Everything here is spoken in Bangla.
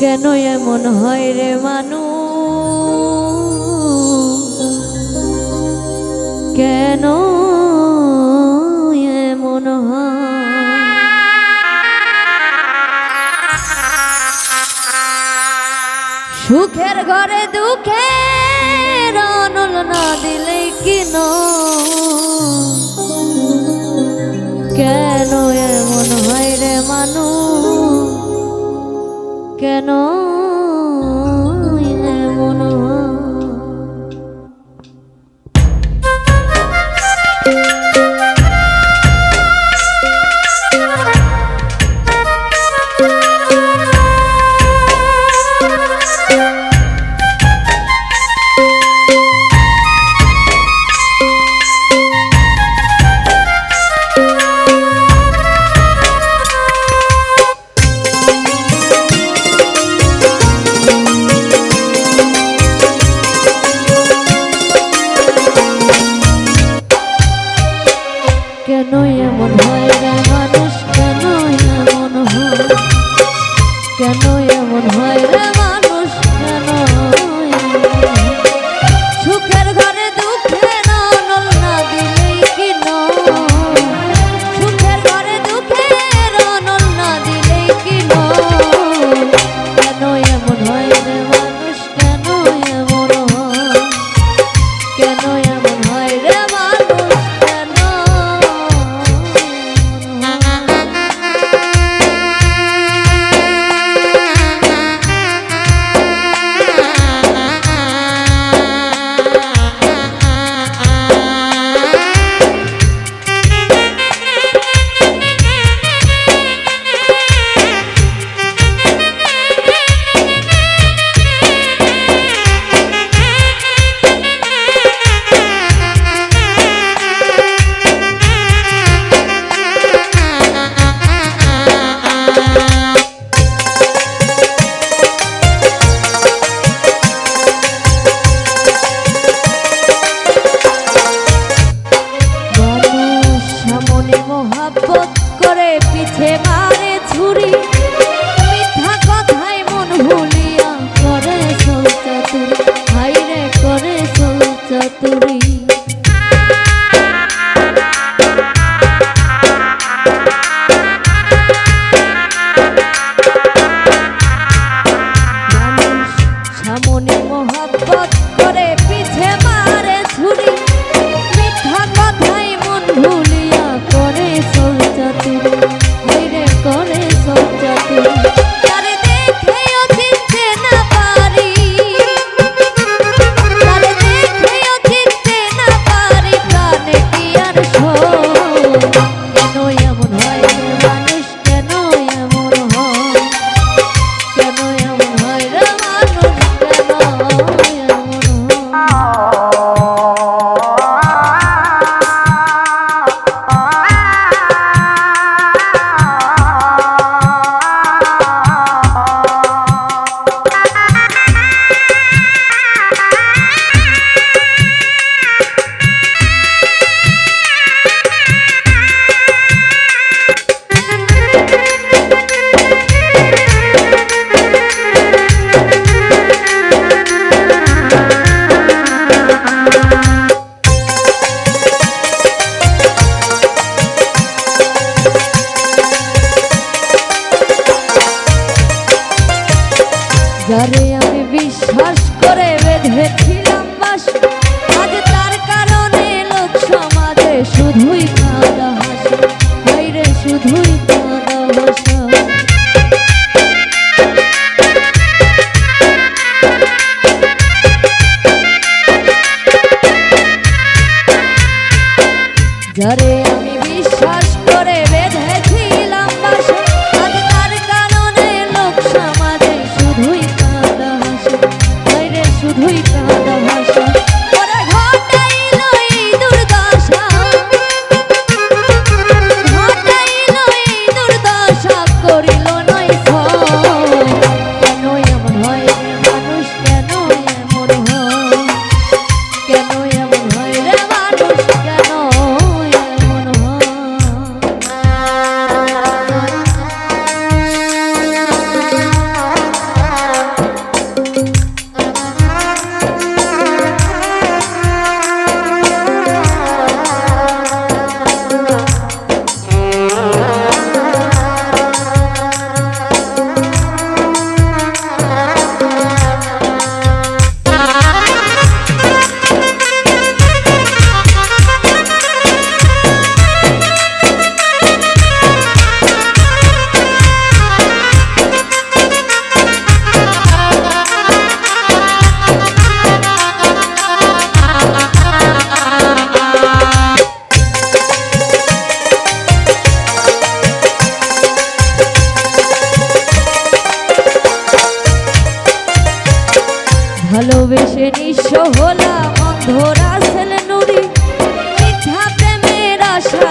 কেন এমন হয় রে মানু কেন এমন সুখের ঘরে দুঃখে রনল না দিলে কিন কেন এমন হয় রে মানুষ? কেন করে পিছে মারে ছুরি মিথ্যা কথায় মন ভুলি arena. ভালোবেসে নিঃস্ব হলাম অন্ধরা ছেলে নুরি মিথ্যা প্রেমের আশা